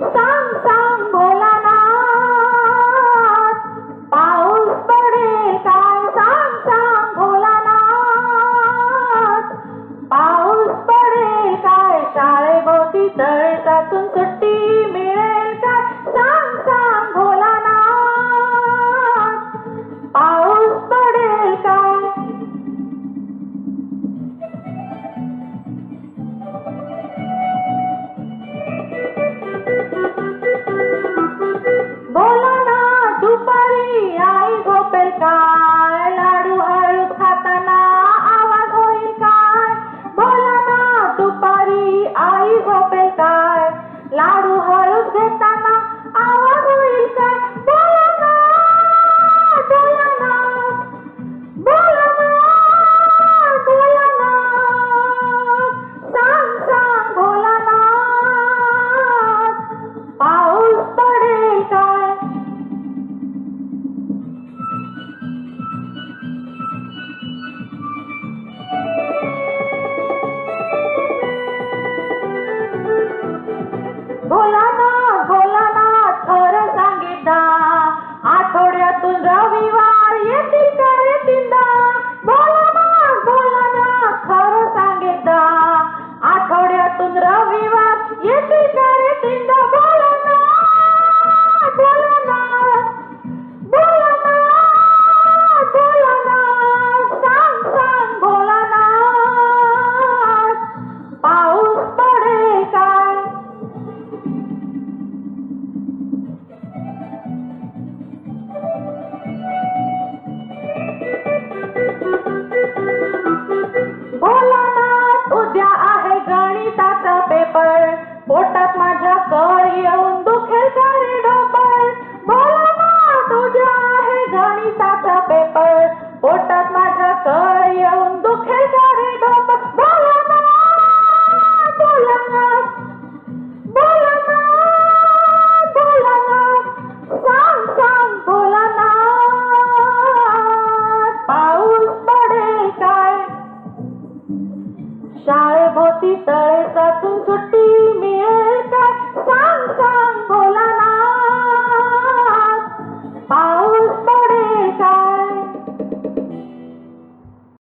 सांग सांग बोला ना. पाऊस पडेल काय? सांग सांग बोला ना. पाऊस पडेल काय? शाळेभोवती तळ लाडू हर पड़ेगा। बोला उद्या आहे गणिताचा पेपर. पोटात माझ्या कळ येऊन सारे डोपर बोला उद्या आहे गणिताचा पेपर. पोटात माझ्या कळ येऊन पतितर् तत्